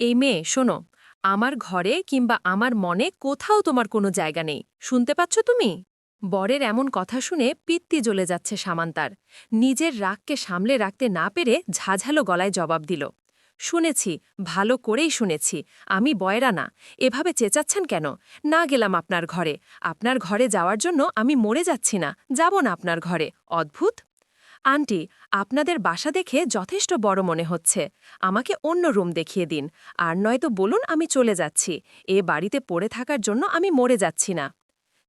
এই মেয়ে, শোনো, আমার ঘরে কিংবা আমার মনে কোথাও তোমার কোনো জায়গা নেই। শুনতে পাচ্ছ তুমি? বরের এমন কথা শুনে পিত্তি জ্বলে যাচ্ছে সামান্তার। নিজের রাগকে সামলে রাখতে না পেরে ঝাঝালো গলায় জবাব দিল, শুনেছি, ভালো করেই শুনেছি, আমি বয়রা না, এভাবে চেঁচাচ্ছেন কেন? না গেলাম আপনার ঘরে আপনার ঘরে যাওয়ার জন্য আমি মরে যাচ্ছি না, যাব না আপনার ঘরে, অদ্ভুত। আন্টি, আপনাদের বাসা দেখে যথেষ্ট বড় মনে হচ্ছে। আমাকে অন্য রুম দেখিয়ে দিন। আর নয়তো বলুন আমি চলে যাচ্ছি। এ বাড়িতে পড়ে থাকার জন্য আমি মরে যাচ্ছি না।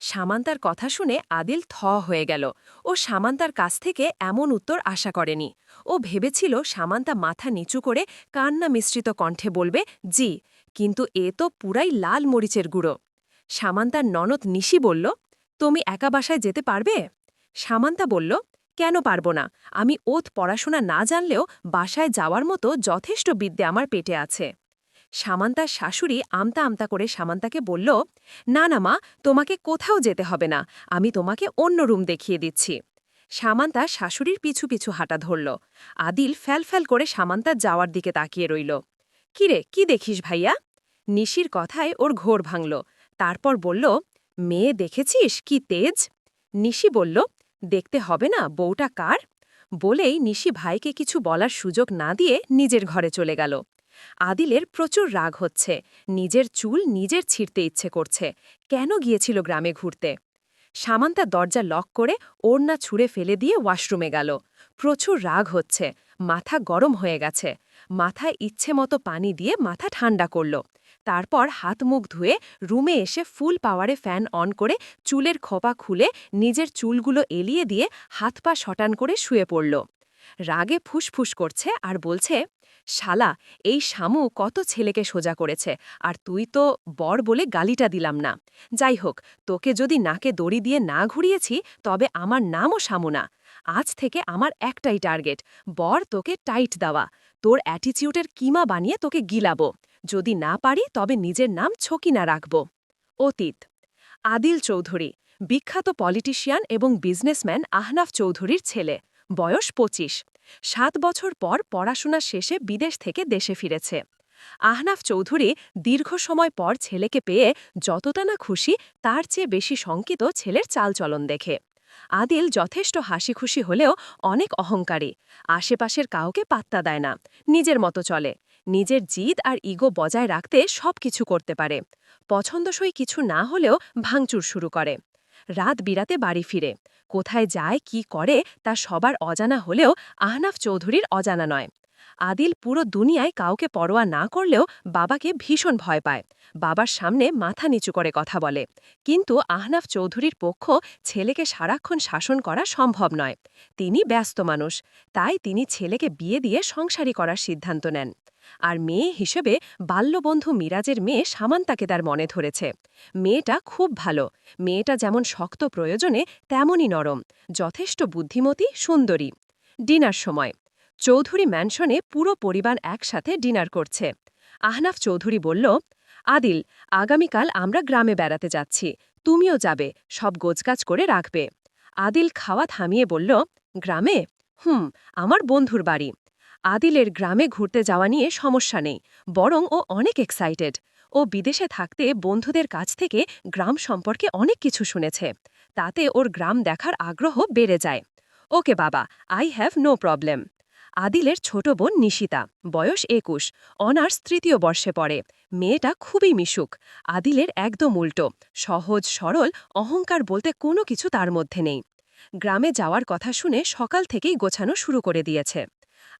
সামান্তার কথা শুনে আদিল থ হয়ে গেল। ও সামান্তার কাছ থেকে এমন উত্তর আশা করেনি। ও ভেবেছিল সামান্তা মাথা নিচু করে কান্না মিশ্রিত কণ্ঠে বলবে, জি, কিন্তু এ তো পুরাই লাল মরিচের গুঁড়ো। সামান্তার ননদ নিশি বলল, তুমি একা বাসায় যেতে পারবে? সামান্তা বলল কেন পারব না? আমি ওত পড়াশোনা না জানলেও বাসায় যাওয়ার মতো যথেষ্ট বিদ্যে আমার পেটে আছে। সামান্তার শাশুড়ি আমতা আমতা করে সামান্তাকে বলল, না না মা, তোমাকে কোথাও যেতে হবে না, আমি তোমাকে অন্য রুম দেখিয়ে দিচ্ছি। সামান্তা শাশুড়ির পিছু পিছু হাঁটা ধরল। আদিল ফ্যালফ্যাল করে সামান্তার যাওয়ার দিকে তাকিয়ে রইল। কিরে কি দেখিস ভাইয়া? নিশির কথায় ওর ঘোর ভাঙল। তারপর বলল, মেয়ে দেখেছিস? কি তেজ? নিশি বলল দেখতে হবে না, বউটা কার? বলেই নিশি ভাইকে কিছু বলার সুযোগ না দিয়ে নিজের ঘরে চলে গেল। আদিলের প্রচুর রাগ হচ্ছে, নিজের চুল নিজের ছিঁড়তে ইচ্ছে করছে, কেন গিয়েছিল গ্রামে ঘুরতে? সামান্তা দরজা লক করে ওড়না ছুঁড়ে ফেলে দিয়ে ওয়াশরুমে গেল। প্রচুর রাগ হচ্ছে, মাথা গরম হয়ে গেছে, মাথায় ইচ্ছে মতো পানি দিয়ে মাথা ঠান্ডা করল। তারপর হাত মুখ ধুয়ে রুমে এসে ফুল পাওয়ারে ফ্যান অন করে চুলের খোপা খুলে নিজের চুলগুলো এলিয়ে দিয়ে হাত পা শটান করে শুয়ে পড়ল। রাগে ফুসফুস করছে আর বলছে, শালা, এই শামু কত ছেলেকে সোজা করেছে, আর তুই তো বর বলে গালিটা দিলাম না। যাই হোক, তোকে যদি নাকে দড়ি দিয়ে না ঘুরিয়েছি, তবে আমার নামও শামু না। আজ থেকে আমার একটাই টার্গেট, বর তোকে টাইট দেওয়া। তোর অ্যাটিচিউডের কিমা বানিয়ে তোকে গিলাবো। যদি না পারি তবে নিজের নাম ছকিনা রাখব। অতীত, আদিল চৌধুরী, বিখ্যাত পলিটিশিয়ান এবং বিজনেসম্যান আহনাফ চৌধুরীর ছেলে, বয়স পঁচিশ। সাত বছর পর পড়াশোনা শেষে বিদেশ থেকে দেশে ফিরেছে। আহনাফ চৌধুরী দীর্ঘ সময় পর ছেলেকে পেয়ে যতটা না খুশি তার চেয়ে বেশি শঙ্কিত ছেলের চালচলন দেখে। আদিল যথেষ্ট হাসি খুশি হলেও অনেক অহংকারী, আশেপাশের কাউকে পাত্তা দেয় না, নিজের মতো চলে। নিজের জিদ আর ইগো বজায় রাখতে সব কিছু করতে পারে। পছন্দসই কিছু না হলেও ভাঙচুর শুরু করে। রাত বিরাতে বাড়ি ফিরে। কোথায় যায়, কি করে, তা সবার অজানা হলেও আহনাফ চৌধুরীর অজানা নয়। আদিল পুরো দুনিয়ায় কাউকে পরোয়া না করলেও বাবাকে ভীষণ ভয় পায়। বাবার সামনে মাথা নিচু করে কথা বলে। কিন্তু আহনাফ চৌধুরীর পক্ষ ছেলেকে সারাক্ষণ শাসন করা সম্ভব নয়। তিনি ব্যস্ত মানুষ। তাই তিনি ছেলেকে বিয়ে দিয়ে সংসারী করার সিদ্ধান্ত নেন। আর মেয়ে হিসেবে বাল্যবন্ধু মিরাজের মেয়ে সামান্তাকে তার মনে ধরেছে। মেয়েটা খুব ভালো। মেয়েটা যেমন শক্ত প্রয়োজনে, তেমনই নরম। যথেষ্ট বুদ্ধিমতী, সুন্দরী। ডিনার সময়। চৌধুরী ম্যানশনে পুরো পরিবার একসাথে ডিনার করছে। আহনাফ চৌধুরী বলল, আদিল, আগামীকাল আমরা গ্রামে বেড়াতে যাচ্ছি। তুমিও যাবে, সব গোজগাজ করে রাখবে। আদিল খাওয়া থামিয়ে বলল, গ্রামে? হুম, আমার বন্ধুর বাড়ি। আদিলের গ্রামে ঘুরতে যাওয়া নিয়ে সমস্যা নেই, বরং ও অনেক এক্সাইটেড ও বিদেশে থাকতে বন্ধুদের কাছ থেকে গ্রাম সম্পর্কে অনেক কিছু শুনেছে। তাতে ওর গ্রাম দেখার আগ্রহ বেড়ে যায়। ওকে বাবা আই হ্যাভ নো প্রবলেম আদিলের ছোট বোন নিশিতা, বয়স একুশ, অনার্স তৃতীয় বর্ষে পড়ে। মেয়েটা খুবই মিশুক, আদিলের একদম উল্টো, সহজ, সরল, অহংকার বলতে কোনো কিছু তার মধ্যে নেই। গ্রামে যাওয়ার কথা শুনে সকাল থেকেই গোছানো শুরু করে দিয়েছে।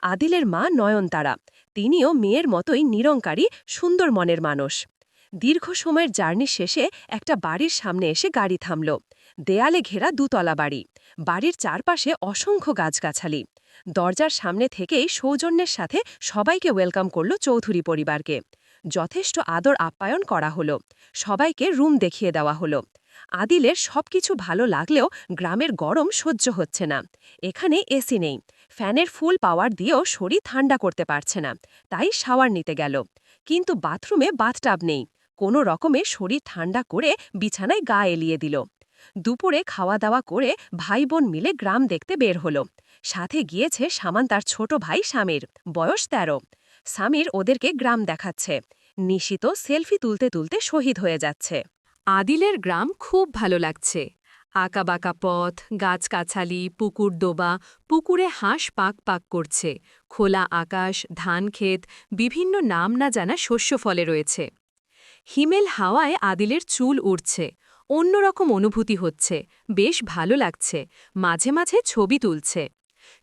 আদিলের মা নয়নতারা। তিনিও মেয়ের মতোই নিরঙ্কারী, সুন্দর মনের মানুষ। দীর্ঘ সময়ের জার্নি শেষে একটা বাড়ির সামনে এসে গাড়ি থামল। দেয়ালে ঘেরা দুতলা বাড়ি। বাড়ির চারপাশে অসংখ্য গাছগাছালি। দরজার সামনে থেকেই সৌজন্যের সাথে সবাইকে ওয়েলকাম করল চৌধুরী পরিবারকে। যথেষ্ট আদর আপ্যায়ন করা হলো। সবাইকে রুম দেখিয়ে দেওয়া হলো। আদিলের সবকিছু ভালো লাগলেও গ্রামের গরম সহ্য হচ্ছে না। এখানে এসি নেই। ফ্যানের ফুল পাওয়ার দিয়েও শরীর ঠান্ডা করতে পারছে না, তাই শাওয়ার নিতে গেল। কিন্তু বাথরুমে বাথটাব নেই, কোনো রকমে শরীর ঠান্ডা করে বিছানায় গা এলিয়ে দিল। দুপুরে খাওয়া দাওয়া করে ভাই বোন মিলে গ্রাম দেখতে বের হলো। সাথে গিয়েছে সামান তার ছোট ভাই স্বামীর, বয়স তেরো। স্বামীর ওদেরকে গ্রাম দেখাচ্ছে। নিশিত সেলফি তুলতে তুলতে শহীদ হয়ে যাচ্ছে। আদিলের গ্রাম খুব ভালো লাগছে। আঁকাবাঁকা পথ, গাছগাছালি, পুকুর ডোবা, পুকুরে হাঁস পাক পাক করছে, খোলা আকাশ, ধান ক্ষেত, বিভিন্ন নাম না জানা শস্য ফলে রয়েছে। হিমেল হাওয়ায় আদিলের চুল উড়ছে, অন্যরকম অনুভূতি হচ্ছে, বেশ ভালো লাগছে, মাঝে মাঝে ছবি তুলছে।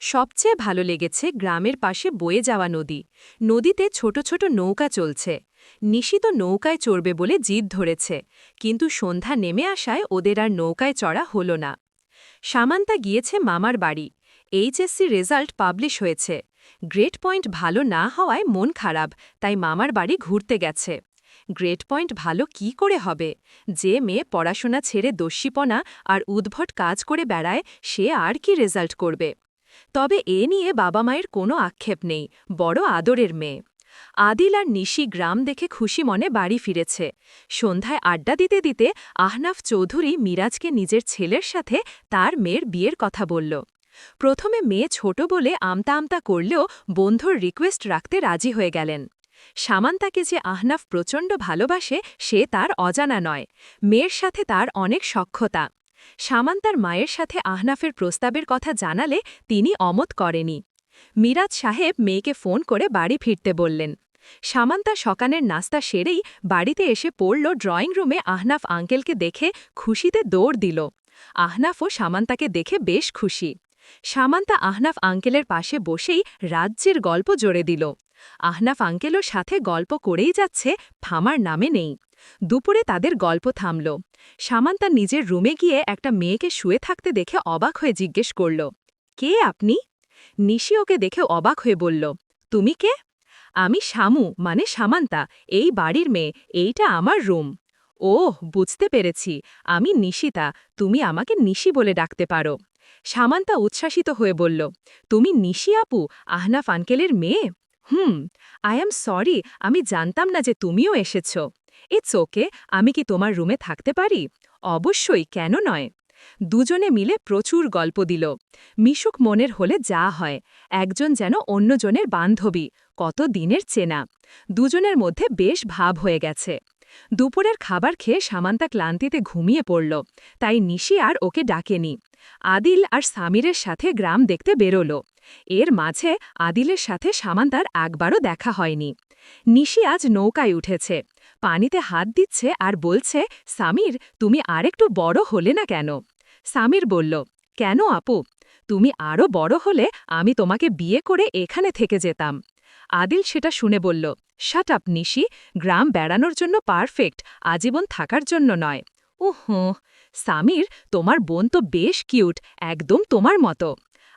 সবচেয়ে ভালো লেগেছে গ্রামের পাশে বয়ে যাওয়া নদী। নদীতে ছোট ছোট নৌকা চলছে। নিশিত নৌকায় চড়বে বলে জিদ ধরেছে, কিন্তু সন্ধ্যা নেমে আসায় ওদের আর নৌকায় চড়া হল না। সামান্তা গিয়েছে মামার বাড়ি। এইচএসসি রেজাল্ট পাবলিশ হয়েছে। গ্রেট পয়েন্ট ভালো না হওয়ায় মন খারাপ, তাই মামার বাড়ি ঘুরতে গেছে। গ্রেট পয়েন্ট ভালো কি করে হবে? যে মেয়ে পড়াশোনা ছেড়ে দস্যিপনা আর উদ্ভট কাজ করে বেড়ায়, সে আর কি রেজাল্ট করবে? তবে এ নিয়ে বাবা মায়ের কোনো আক্ষেপ নেই, বড় আদরের মেয়ে। আদিল আর নিশি গ্রাম দেখে খুশি মনে বাড়ি ফিরেছে। সন্ধ্যায় আড্ডা দিতে দিতে আহনাফ চৌধুরী মিরাজকে নিজের ছেলের সাথে তার মেয়ের বিয়ের কথা বলল। প্রথমে মেয়ে ছোট বলে আমতা আমতা করলেও বন্ধুর রিকোয়েস্ট রাখতে রাজি হয়ে গেলেন। সামান্তাকে যে আহনাফ প্রচণ্ড ভালোবাসে সে তার অজানা নয়। মেয়ের সাথে তার অনেক সক্ষতা সামান্তার মায়ের সাথে আহনাফের প্রস্তাবের কথা জানালে তিনি অমত করেনি। মিরাজ সাহেব মেয়েকে ফোন করে বাড়ি ফিরতে বললেন। সামান্তা সকানের নাস্তা সেরেই বাড়িতে এসে পড়ল ড্রয়িং রুমে আহনাফ আঙ্কেলকে দেখে খুশিতে দৌড় দিল। আহনাফও সামান্তাকে দেখে বেশ খুশি। সামান্তা আহনাফ আঙ্কেলের পাশে বসেই রাজ্যের গল্প জোরে দিল। আহনাফ আঙ্কেলও সাথে গল্প করেই যাচ্ছে, থামার নামে নেই। দুপুরে তাদের গল্প থামল। সামান্তা নিজের রুমে গিয়ে একটা মেয়েকে শুয়ে থাকতে দেখে অবাক হয়ে জিজ্ঞেস করল, কে আপনি? নিশি ওকে দেখে অবাক হয়ে বলল, তুমি কে? আমি শামু মানে সামান্তা, এই বাড়ির মেয়ে, এইটা আমার রুম। ওহ, বুঝতে পেরেছি, আমি নিশিতা, তুমি আমাকে নিশি বলে ডাকতে পারো। সামান্তা উচ্ছ্বাসিত হয়ে বলল, তুমি নিশি আপু, আহনাফ আঙ্কেলের মেয়ে? হুম, আই এম সরি, আমি জানতাম না যে তুমিও এসেছ। ইটস ওকে আমি কি তোমার রুমে থাকতে পারি? অবশ্যই, কেন নয়। দুজনে মিলে প্রচুর গল্প দিল। মিশুক মনের হলে যা হয়, একজন যেন অন্যজনের বান্ধবী, কত দিনের চেনা। দুজনের মধ্যে বেশ ভাব হয়ে গেছে। দুপুরের খাবার খেয়ে সামান্তা ক্লান্তিতে ঘুমিয়ে পড়ল, তাই নিশি আর ওকে ডাকেনি। আদিল আর সামিরের সাথে গ্রাম দেখতে বেরোল। এর মাঝে আদিলের সাথে সামান্তার একবারও দেখা হয়নি। নিশি আজ নৌকায় উঠেছে। পানিতে হাত দিচ্ছে আর বলছে, সামির, তুমি আরেকটু বড় হলে না কেন? সামির বলল, কেন আপু? তুমি আরও বড় হলে আমি তোমাকে বিয়ে করে এখানে থেকে যেতাম। আদিল সেটা শুনে বলল, শাট আপ নিশি, গ্রাম বেড়ানোর জন্য পারফেক্ট, আজীবন থাকার জন্য নয়। উহ, সামির, তোমার বোন তো বেশ কিউট, একদম তোমার মতো।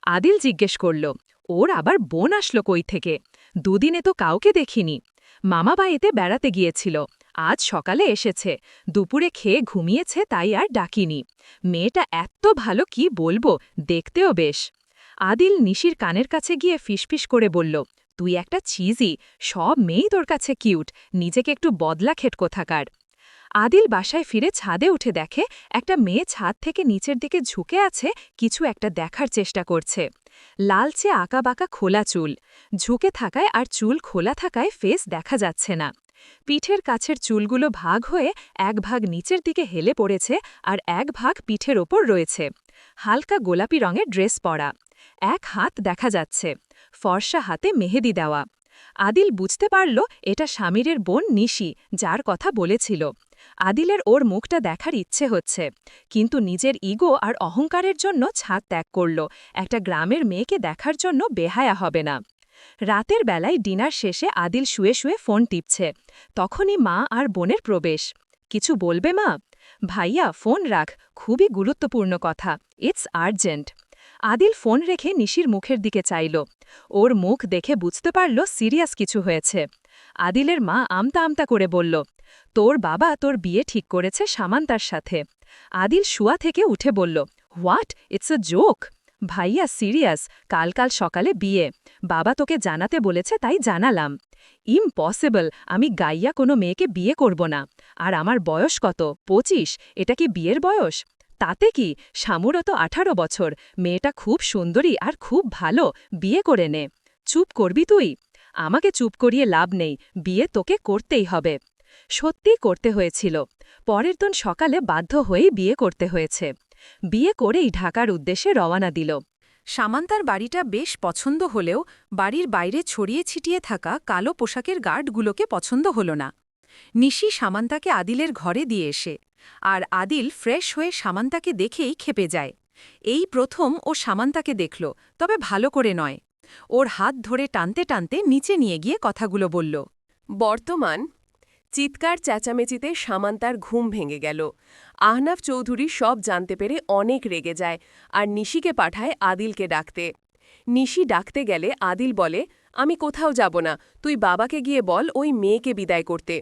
আদিল জিজ্ঞেস করল, ওর আবার বোন আসলো কই থেকে? দুদিনে তো কাউকে দেখিনি। মামা এতে বেড়াতে গিয়েছিল। আজ সকালে এসেছে। দুপুরে খেয়ে ঘুমিয়েছে, তাই আর ডাকিনি। মেয়েটা এত ভালো কি বলব, দেখতেও বেশ। আদিল নিশির কানের কাছে গিয়ে ফিসফিস করে বলল, তুই একটা চিজি, সব মেয়েই তোর কাছে কিউট, নিজেকে একটু বদলা খেটকো কোথাকার। আদিল বাসায় ফিরে ছাদে উঠে দেখে একটা মেয়ে ছাদ থেকে নিচের দিকে ঝুঁকে আছে, কিছু একটা দেখার চেষ্টা করছে। লালচে আঁকাবাঁকা খোলা চুল। ঝুঁকে থাকায় আর চুল খোলা থাকায় ফেস দেখা যাচ্ছে না। পিঠের কাছের চুলগুলো ভাগ হয়ে এক ভাগ নিচের দিকে হেলে পড়েছে আর এক ভাগ পিঠের ওপর রয়েছে। হালকা গোলাপি রঙের ড্রেস পরা। এক হাত দেখা যাচ্ছে। ফর্সা হাতে মেহেদি দেওয়া। আদিল বুঝতে পারল, এটা স্বামীরের বোন নিশি, যার কথা বলেছিল। আদিলের ওর মুখটা দেখার ইচ্ছে হচ্ছে। কিন্তু নিজের ইগো আর অহংকারের জন্য ছাদ ত্যাগ করল। একটা গ্রামের মেয়েকে দেখার জন্য বেহায়া হবে না। রাতের বেলায় ডিনার শেষে আদিল শুয়ে শুয়ে ফোন টিপছে। তখনই মা আর বোনের প্রবেশ। কিছু বলবে মা? ভাইয়া, ফোন রাখ। খুবই গুরুত্বপূর্ণ কথা। It's urgent. আদিল ফোন রেখে নিশির মুখের দিকে চাইল। ওর মুখ দেখে বুঝতে পারল সিরিয়াস কিছু হয়েছে। আদিলের মা আমতা আমতা করে বলল তোর বাবা তোর বিয়ে ঠিক করেছে সামান্তার সাথে। আদিল শুয়া থেকে উঠে বলল, হোয়াট? ইটস আ জোক ভাইয়া, সিরিয়াস, কাল কাল সকালে বিয়ে। বাবা তোকে জানাতে বলেছে, তাই জানালাম। ইম্পসিবল, আমি গাইয়া কোনো মেয়েকে বিয়ে করব না। আর আমার বয়স কত? পঁচিশ? এটা কি বিয়ের বয়স? তাতে কি? সামুরও তো আঠারো বছর। মেয়েটা খুব সুন্দরী আর খুব ভালো। বিয়ে করে নে। চুপ করবি তুই? আমাকে চুপ করিয়ে লাভ নেই। বিয়ে তোকে করতেই হবে। সত্যি করতে হয়েছিল। পরের দিন সকালে বাধ্য হয়েই বিয়ে করতে হয়েছে। বিয়ে করেই ঢাকার উদ্দেশ্যে রওয়ানা দিল। সামান্তার বাড়িটা বেশ পছন্দ হলেও বাড়ির বাইরে ছড়িয়ে ছিটিয়ে থাকা কালো পোশাকের গার্ডগুলোকে পছন্দ হল না। নিশি সামান্তাকে আদিলের ঘরে দিয়ে এসে, আর আদিল ফ্রেশ হয়ে সামান্তাকে দেখেই খেপে যায়। এই প্রথম ও সামান্তাকে দেখল, তবে ভালো করে নয়। ওর হাত ধরে টানতে টানতে নিচে নিয়ে গিয়ে কথাগুলো বলল, বর্তমান চিৎকার চেঁচামেচিতে সামান্তার ঘুম ভেঙে গেল। আহনাফ চৌধুরী সব জানতে পেরে অনেক রেগে যায় আর নিশিকে পাঠায় আদিলকে ডাকতে। নিশি ডাকতে গেলে আদিল বলে, আমি কোথাও যাব না, তুই বাবাকে গিয়ে বল ওই মেয়েকে বিদায় করতে।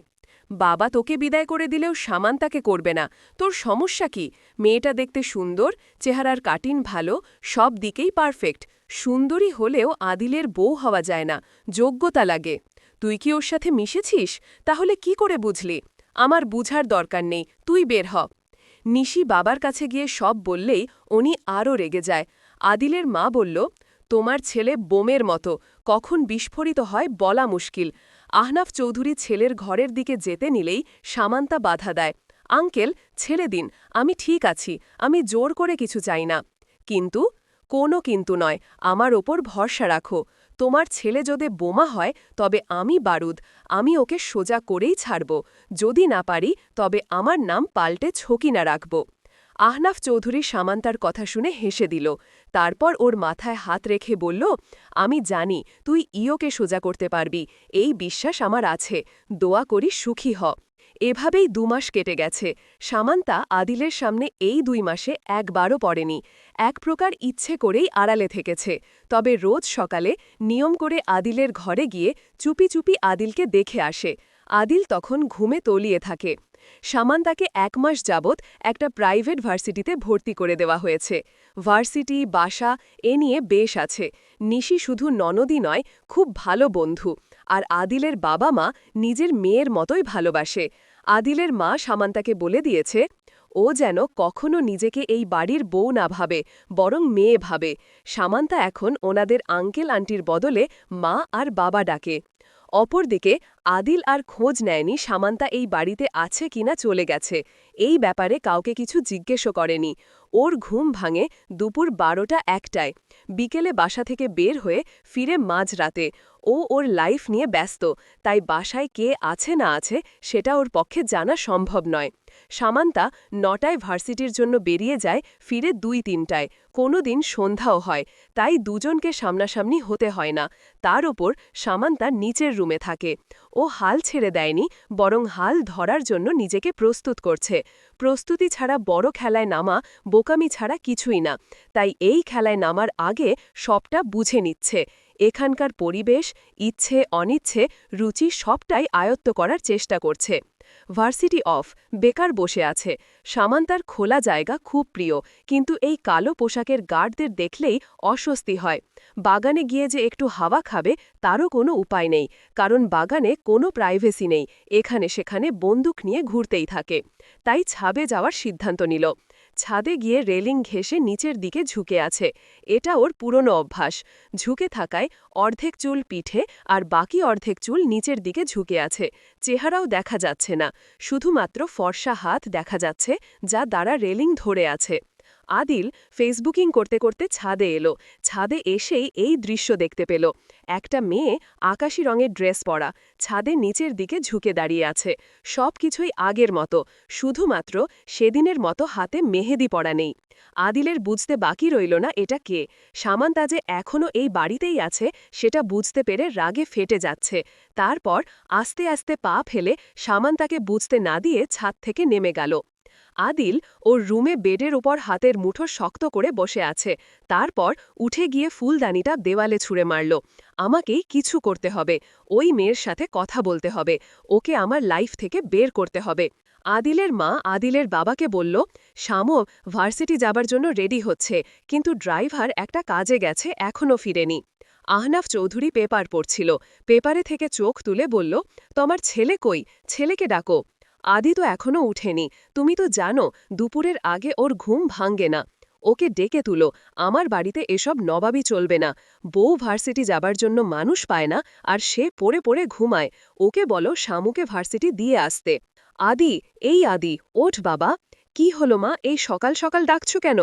বাবা তোকে বিদায় করে দিলেও সামান্তাকে করবে না। তোর সমস্যা কি? মেয়েটা দেখতে সুন্দর, চেহারার কাটিন ভালো, সব দিকেই পারফেক্ট। সুন্দরী হলেও আদিলের বউ হওয়া যায় না, যোগ্যতা লাগে। তুই কি ওর সাথে মিশেছিস? তাহলে কি করে বুঝলি? আমার বুঝার দরকার নেই, তুই বের হ। নিশি বাবার কাছে গিয়ে সব বললেই উনি আরও রেগে যায়। আদিলের মা বলল, তোমার ছেলে বোমের মতো, কখন বিস্ফোরিত হয় বলা মুশকিল। আহনাফ চৌধুরী ছেলের ঘরের দিকে যেতে নিলেই সামান্তা বাধা দেয়। আঙ্কেল, ছেড়ে দিন, আমি ঠিক আছি, আমি জোর করে কিছু চাই না। কিন্তু, কোনো কিন্তু নয়, আমার ওপর ভরসা রাখো। তোমার ছেলে যদি বোমা হয়, তবে আমি বারুদ। আমি ওকে সোজা করেই ছাড়ব। যদি না পারি, তবে আমার নাম পাল্টে ছকিনা রাখব। আহনাফ চৌধুরী সামান্তার কথা শুনে হেসে দিল। তারপর ওর মাথায় হাত রেখে বলল, আমি জানি, তুই ইয়োকে সোজা করতে পারবি। এই বিশ্বাস আমার আছে। দোয়া করি সুখী হ। এভাবেই দুমাস কেটে গেছে। সামান্তা আদিলের সামনে এই দুই মাসে একবারও পড়েনি। এক প্রকার ইচ্ছে করেই আড়ালে থেকেছে। তবে রোজ সকালে নিয়ম করে আদিলের ঘরে গিয়ে চুপি চুপি আদিলকে দেখে আসে। আদিল তখন ঘুমে তলিয়ে থাকে। সামান্তাকে এক মাস যাবৎ একটা প্রাইভেট ভার্সিটিতে ভর্তি করে দেওয়া হয়েছে। ভার্সিটি, বাসা, এ নিয়ে বেশ আছে। নিশি শুধু ননদই নয়, খুব ভালো বন্ধু। আর আদিলের বাবা মা নিজের মেয়ের মতোই ভালোবাসে। আদিলের মা সামান্তাকে বলে দিয়েছে, ও যেন কখনো নিজেকে এই বাড়ির বউ না ভাবে, বরং মেয়ে ভাবে। সামান্তা এখন ওনাদের আঙ্কেল আন্টির বদলে মা আর বাবা ডাকে। অপরদিকে আদিল আর খোঁজ নেয়নি সামান্তা এই বাড়িতে আছে কিনা চলে গেছে। এই ব্যাপারে কাউকে কিছু জিজ্ঞেসও করেনি। ওর ঘুম ভাঙে দুপুর বারোটা একটায়। বিকেলে বাসা থেকে বের হয়ে ফিরে মাঝরাতে। ও ওর লাইফ নিয়ে ব্যস্ত, তাই বাসায় কে আছে না আছে সেটা ওর পক্ষে জানা সম্ভব নয়। সামান্তা নটায় ভার্সিটির জন্য বেরিয়ে যায়, ফিরে দুই তিনটায়। কোনো দিন সন্ধ্যাও হয়, তাই দুজনকে সামনাসামনি হতে হয় না। তার ওপর সামান্তা নিচের রুমে থাকে। ও হাল ছেড়ে দেয়নি, বরং হাল ধরার জন্য নিজেকে প্রস্তুত করছে। প্রস্তুতি ছাড়া বড় খেলায় নামা, বোকামি ছাড়া কিছুই না। তাই এই খেলায় নামার আগে সবটা বুঝে নিচ্ছে। এখানকার পরিবেশ, ইচ্ছে, অনিচ্ছে, রুচি সবটাই আয়ত্ত করার চেষ্টা করছে। ভার্সিটি অফ বেকার বসে আছে। সামান্তার খোলা জায়গা খুব প্রিয়, কিন্তু এই কালো পোশাকের গার্ডদের দেখলেই অস্বস্তি হয়। বাগানে গিয়ে যে একটু হাওয়া খাবে, তারও কোনো উপায় নেই, কারণ বাগানে কোনো প্রাইভেসি নেই, এখানে সেখানে বন্দুক নিয়ে ঘুরতেই থাকে। তাই ছাবে যাওয়ার সিদ্ধান্ত নিল। ছাদে গিয়ে রেলিং ঘেসে নিচের দিকে ঝুঁকে আছে। এটা ওর পুরনো অভ্যাস। ঝুঁকে থাকায় অর্ধেক চুল পিঠে আর বাকি অর্ধেক চুল নিচের দিকে ঝুঁকে আছে। চেহারাও দেখা যাচ্ছে না। শুধুমাত্র ফর্সা হাত দেখা যাচ্ছে, যা দ্বারা রেলিং ধরে আছে। আদিল ফেসবুকিং করতে করতে ছাদে এলো। ছাদে এসেই এই দৃশ্য দেখতে পেল। একটা মেয়ে আকাশি রঙের ড্রেস পরা, ছাদে নিচের দিকে ঝুঁকে দাঁড়িয়ে আছে। সব কিছুই আগের মতো, শুধুমাত্র সেদিনের মতো হাতে মেহেদি পড়া নেই। আদিলের বুঝতে বাকি রইল না এটা কে। সামান্তা যে এখনও এই বাড়িতেই আছে, সেটা বুঝতে পেরে রাগে ফেটে যাচ্ছে। তারপর আস্তে আস্তে পা ফেলে সামান্তাকে বুঝতে না দিয়ে ছাদ থেকে নেমে গেল। আদিল ওর রুমে বেডের ওপর হাতের মুঠো শক্ত করে বসে আছে। তারপর উঠে গিয়ে ফুলদানিটা দেওয়ালে ছুঁড়ে মারল। আমাকেই কিছু করতে হবে। ওই মেয়ের সাথে কথা বলতে হবে। ওকে আমার লাইফ থেকে বের করতে হবে। আদিলের মা আদিলের বাবাকে বলল, শামো, ভার্সিটি যাবার জন্য রেডি হচ্ছে। কিন্তু ড্রাইভার একটা কাজে গেছে এখনও ফিরেনি। আহনাফ চৌধুরী পেপার পড়ছিল। পেপারে থেকে চোখ তুলে বলল, তোমার ছেলে কই? ছেলেকে ডাকো। আদি তো এখনও উঠেনি। তুমি তো জানো, দুপুরের আগে ওর ঘুম ভাঙ্গে না। ওকে ডেকে তুলো, আমার বাড়িতে এসব নবাবই চলবে না। বউ ভার্সিটি যাবার জন্য মানুষ পায় না, আর সে পড়ে পড়ে ঘুমায়। ওকে বলো শামুকে ভার্সিটি দিয়ে আসতে। আদি, এই আদি, ওঠ বাবা। কি হলো মা, এই সকাল সকাল ডাকছো কেন?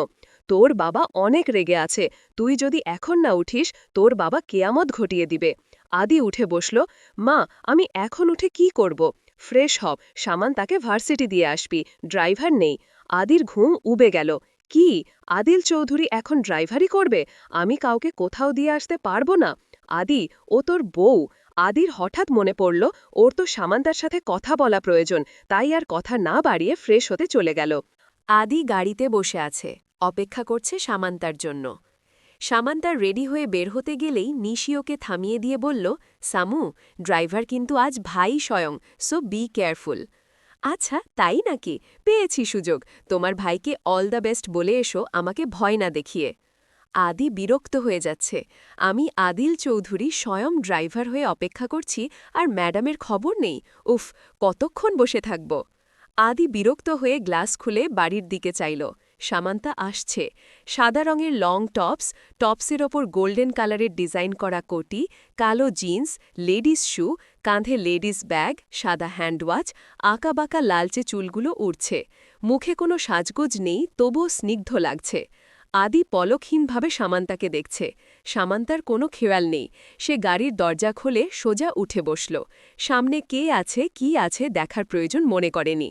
তোর বাবা অনেক রেগে আছে। তুই যদি এখন না উঠিস, তোর বাবা কেয়ামত ঘটিয়ে দিবে। আদি উঠে বসল, মা, আমি এখন উঠে কি করব? ফ্রেশ হব সামান তাকে ভার্সিটি দিয়ে আসবি, ড্রাইভার নেই। আদির ঘুম উবে গেল। কি? আদিল চৌধুরী এখন ড্রাইভারই করবে? আমি কাউকে কোথাও দিয়ে আসতে পারব না। আদি, ও তোর বউ। আদির হঠাৎ মনে পড়ল, ওর তো সামান্তার সাথে কথা বলা প্রয়োজন, তাই আর কথা না বাড়িয়ে ফ্রেশ হতে চলে গেল। আদি গাড়িতে বসে আছে, অপেক্ষা করছে সামান্তার জন্য। সামান্তার রেডি হয়ে বের হতে গেলেই নিশিওকে থামিয়ে দিয়ে বলল, সামু, ড্রাইভার কিন্তু আজ ভাই স্বয়ং, সো বি কেয়ারফুল। আচ্ছা তাই নাকি? পেয়েছি সুযোগ। তোমার ভাইকে অল দ্য বেস্ট বলে এসো, আমাকে ভয় না দেখিয়ে। আদি বিরক্ত হয়ে যাচ্ছে। আমি আদিল চৌধুরী স্বয়ং ড্রাইভার হয়ে অপেক্ষা করছি আর ম্যাডামের খবর নেই। উফ, কতক্ষণ বসে থাকব? আদি বিরক্ত হয়ে গ্লাস খুলে বাড়ির দিকে চাইল। সামান্তা আসছে। সাদা রঙের লং টপস, টপসের ওপর গোল্ডেন কালারের ডিজাইন করা কোটি, কালো জিন্স, লেডিস শু, কাঁধে লেডিস ব্যাগ, সাদা হ্যান্ডওয়াচ আঁকাবাঁকা লালচে চুলগুলো উড়ছে। মুখে কোনো সাজগোজ নেই, তবুও স্নিগ্ধ লাগছে। আদি পলকহীনভাবে সামান্তাকে দেখছে। সামান্তার কোনো খেয়াল নেই। সে গাড়ির দরজা খোলে সোজা উঠে বসল। সামনে কে আছে, কি আছে দেখার প্রয়োজন মনে করেনি।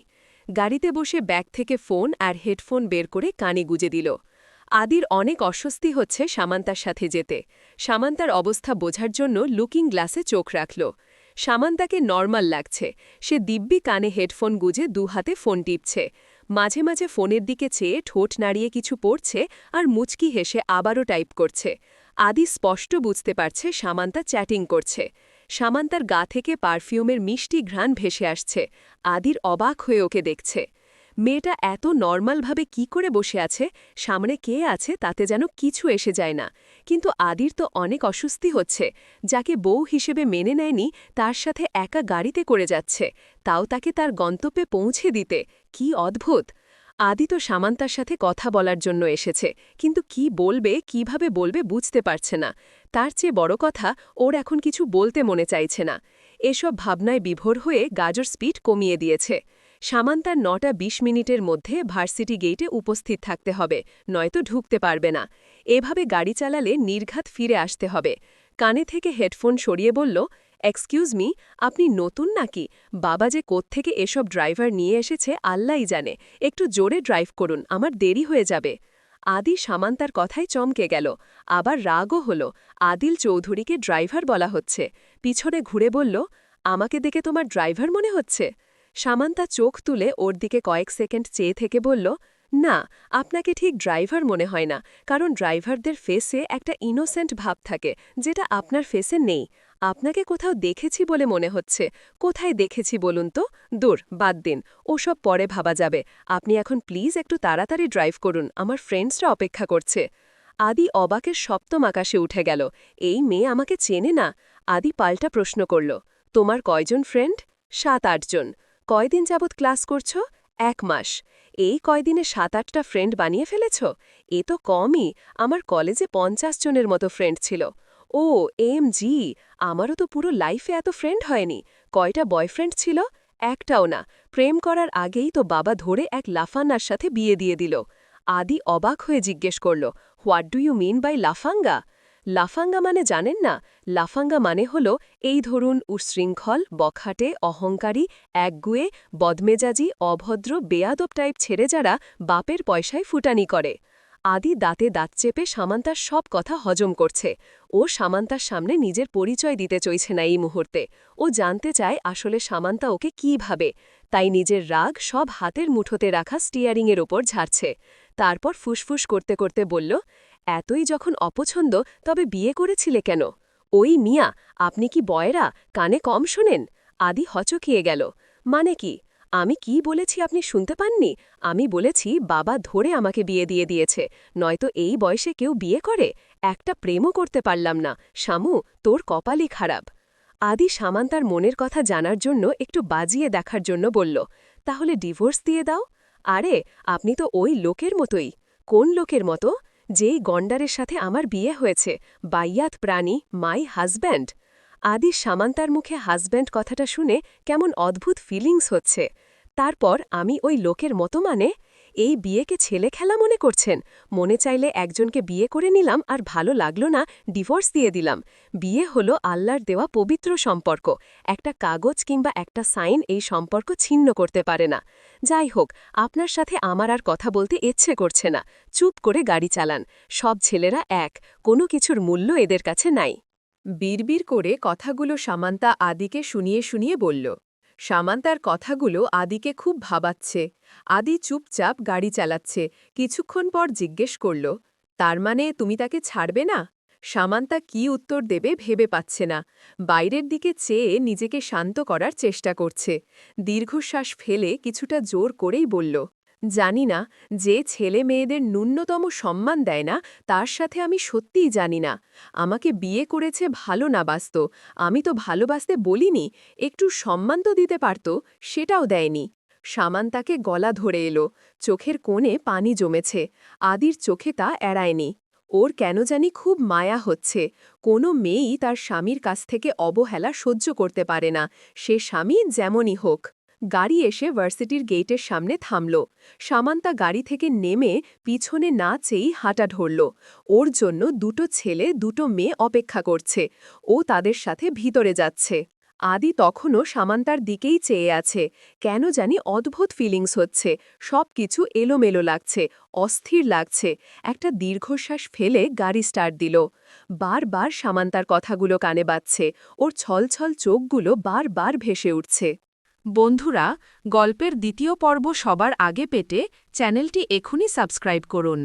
গাড়িতে বসে ব্যাগ থেকে ফোন আর হেডফোন বের করে কানে গুজে দিল। আদির অনেক অস্বস্তি হচ্ছে সামান্তার সাথে যেতে। সামান্তার অবস্থা বোঝার জন্য লুকিং গ্লাসে চোখ রাখল। সামান্তাকে নর্মাল লাগছে। সে দিব্যি কানে হেডফোন গুজে দু হাতে ফোন টিপছে। মাঝে মাঝে ফোনের দিকে চেয়ে ঠোঁট নাড়িয়ে কিছু পড়ছে আর মুচকি হেসে আবারও টাইপ করছে। আদি স্পষ্ট বুঝতে পারছে সামান্তা চ্যাটিং করছে। সামান্তার গা থেকে পারফিউমের মিষ্টি ঘ্রাণ ভেসে আসছে। আদির অবাক হয়ে ওকে দেখছে। মেয়েটা এত নর্মালভাবে কি করে বসে আছে, সামনে কে আছে তাতে যেন কিছু এসে যায় না। কিন্তু আদির তো অনেক অস্বস্তি হচ্ছে। যাকে বউ হিসেবে মেনে নেয়নি, তার সাথে একা গাড়িতে করে যাচ্ছে। তাও তাকে তার গন্তব্যে পৌঁছে দিতে। কি অদ্ভুত! আদি তো সামান্তার সাথে কথা বলার জন্য এসেছে। কিন্তু কি বলবে, কীভাবে বলবে বুঝতে পারছে না। তার চেয়ে বড় কথা ওর এখন কিছু বলতে মনে চাইছে না। এসব ভাবনায় বিভোর হয়ে গাজর স্পিড কমিয়ে দিয়েছে। সামান্তার নটা ২০ মিনিটের মধ্যে ভার্সিটি গেইটে উপস্থিত থাকতে হবে, নয়তো ঢুকতে পারবে না। এভাবে গাড়ি চালালে নির্ঘাত ফিরে আসতে হবে। কানে থেকে হেডফোন সরিয়ে বলল, এক্সকিউজ মি, আপনি নতুন নাকি? বাবা যে কোত্থেকে এসব ড্রাইভার নিয়ে এসেছে আল্লাহই জানে। একটু জোরে ড্রাইভ করুন, আমার দেরি হয়ে যাবে। আদি সামান্তার কথায় চমকে গেল। আবার রাগও হল। আদিল চৌধুরীকে ড্রাইভার বলা হচ্ছে। পিছনে ঘুরে বলল, আমাকে দেখে তোমার ড্রাইভার মনে হচ্ছে? সামান্তা চোখ তুলে ওর দিকে কয়েক সেকেন্ড চেয়ে থেকে বলল, না, আপনাকে ঠিক ড্রাইভার মনে হয় না, কারণ ড্রাইভারদের ফেসে একটা ইনোসেন্ট ভাব থাকে, যেটা আপনার ফেসে নেই। আপনাকে কোথাও দেখেছি বলে মনে হচ্ছে। কোথায় দেখেছি বলুন তো? দূর, বাদ দিন। ওসব পরে ভাবা যাবে। আপনি এখন প্লিজ একটু তাড়াতাড়ি ড্রাইভ করুন। আমার ফ্রেন্ডসরা অপেক্ষা করছে। আদি অবাকের সপ্তম আকাশে উঠে গেল। এই মেয়ে আমাকে চেনে না। আদি পাল্টা প্রশ্ন করল, তোমার কয়জন ফ্রেন্ড? সাত আটজন কয়দিন যাবৎ ক্লাস করছ? এক মাস। এই কয়দিনে সাত, আটটা ফ্রেন্ড বানিয়ে ফেলেছ? এ তো কমই। আমার কলেজে পঞ্চাশ জনের মতো ফ্রেন্ড ছিল। ও এম জি আমারও তো পুরো লাইফে এত ফ্রেন্ড হয়নি। কয়টা বয়ফ্রেন্ড ছিল? একটাও না। প্রেম করার আগেই তো বাবা ধরে এক লাফান্নার সাথে বিয়ে দিয়ে দিল। আদি অবাক হয়ে জিজ্ঞেস করল what do you mean by লাফাঙ্গা? লাফাঙ্গা মানে জানেন না? লাফাঙ্গা মানে হল, এই ধরুন, উশৃঙ্খল, বখাটে, অহংকারী, একগুয়ে, বদমেজাজি, অভদ্র, বেয়াদব টাইপ ছেড়ে যারা বাপের পয়সায় ফুটানি করে। আদি দাঁতে দাঁত চেপে সামান্তার সব কথা হজম করছে। ও সামান্তার সামনে নিজের পরিচয় দিতে চইছে না এই মুহূর্তে। ও জানতে চায় আসলে সামান্তা ওকে কী ভাবে। তাই নিজের রাগ সব হাতের মুঠোতে রাখা স্টিয়ারিংয়ের ওপর ঝাড়ছে। তারপর ফুসফুস করতে করতে বলল, এতই যখন অপছন্দ, তবে বিয়ে করেছিলে কেন? ওই মিয়া, আপনি কি বয়রা, কানে কম শোনেন? আদি হচকিয়ে গেল মানে কি? আমি কি বলেছি আপনি শুনতে পাননি? আমি বলেছি বাবা ধরে আমাকে বিয়ে দিয়ে দিয়েছে। নয়তো এই বয়সে কেউ বিয়ে করে? একটা প্রেমও করতে পারলাম না। শামু, তোর কপালই খারাপ। আদি সামান্তার মনের কথা জানার জন্য একটু বাজিয়ে দেখার জন্য বলল, তাহলে ডিভোর্স দিয়ে দাও? আরে, আপনি তো ওই লোকের মতোই। কোন লোকের মতো? যেই গন্ডারের সাথে আমার বিয়ে হয়েছে। বাইয়াত প্রাণী, মাই হাজব্যান্ড। আদি সামান্তার মুখে হাজব্যান্ড কথাটা শুনে কেমন অদ্ভুত ফিলিংস হচ্ছে। তারপর আমি ওই লোকের মতো মানে এই বিয়েকে ছেলে খেলা মনে করছেন। মনে চাইলে একজনকে বিয়ে করে নিলাম আর ভালো লাগল না, ডিভোর্স দিয়ে দিলাম। বিয়ে হলো আল্লাহর দেওয়া পবিত্র সম্পর্ক। একটা কাগজ কিংবা একটা সাইন এই সম্পর্ক ছিন্ন করতে পারে না। যাই হোক, আপনার সাথে আমার আর কথা বলতে ইচ্ছে করছে না। চুপ করে গাড়ি চালান। সব ছেলেরা এক, কোনো কিছুর মূল্য এদের কাছে নাই। বিড়বিড় করে কথাগুলো সামান্তা আদিকে শুনিয়ে শুনিয়ে বলল সামান্তার কথাগুলো আদিকে খুব ভাবাচ্ছে। আদি চুপচাপ গাড়ি চালাচ্ছে। কিছুক্ষণ পর জিজ্ঞেস করল, তার মানে তুমি তাকে ছাড়বে না? সামান্তা কি উত্তর দেবে ভেবে পাচ্ছে না। বাইরের দিকে চেয়ে নিজেকে শান্ত করার চেষ্টা করছে। দীর্ঘশ্বাস ফেলে কিছুটা জোর করেই বলল জানি না যে ছেলে মেয়েদের ন্যূনতম সম্মান দেয় না, তার সাথে আমি সত্যিই জানি না। আমাকে বিয়ে করেছে ভালো না বাসত আমি তো ভালোবাসতে বলিনি, একটু সম্মান তো দিতে পারত, সেটাও দেয়নি। সামান্তাকে গলা ধরে এলো। চোখের কোণে পানি জমেছে। আদির চোখে তা এড়ায়নি। ওর কেন জানি খুব মায়া হচ্ছে। কোনো মেয়েই তার স্বামীর কাছ থেকে অবহেলা সহ্য করতে পারে না। সে স্বামী যেমনই হোক। গাড়ি এসে ভার্সিটির গেটের সামনে থামল। সামান্তা গাড়ি থেকে নেমে পিছনে না চেয়েই হাঁটা ধরল। ওর জন্য দুটো ছেলে, দুটো মেয়ে অপেক্ষা করছে। ও তাদের সাথে ভিতরে যাচ্ছে। আদি তখনও সামান্তার দিকেই চেয়ে আছে। কেন জানি অদ্ভুত ফিলিংস হচ্ছে। সব কিছু এলোমেলো লাগছে, অস্থির লাগছে। একটা দীর্ঘশ্বাস ফেলে গাড়ি স্টার্ট দিল। বারবার সামান্তার কথাগুলো কানে বাজছে। ওর ছলছল চোখগুলো বারবার ভেসে উঠছে। বন্ধুরা গল্পের দ্বিতীয় পর্ব সবার আগে পেটে চ্যানেলটি এখনই সাবস্ক্রাইব করুন।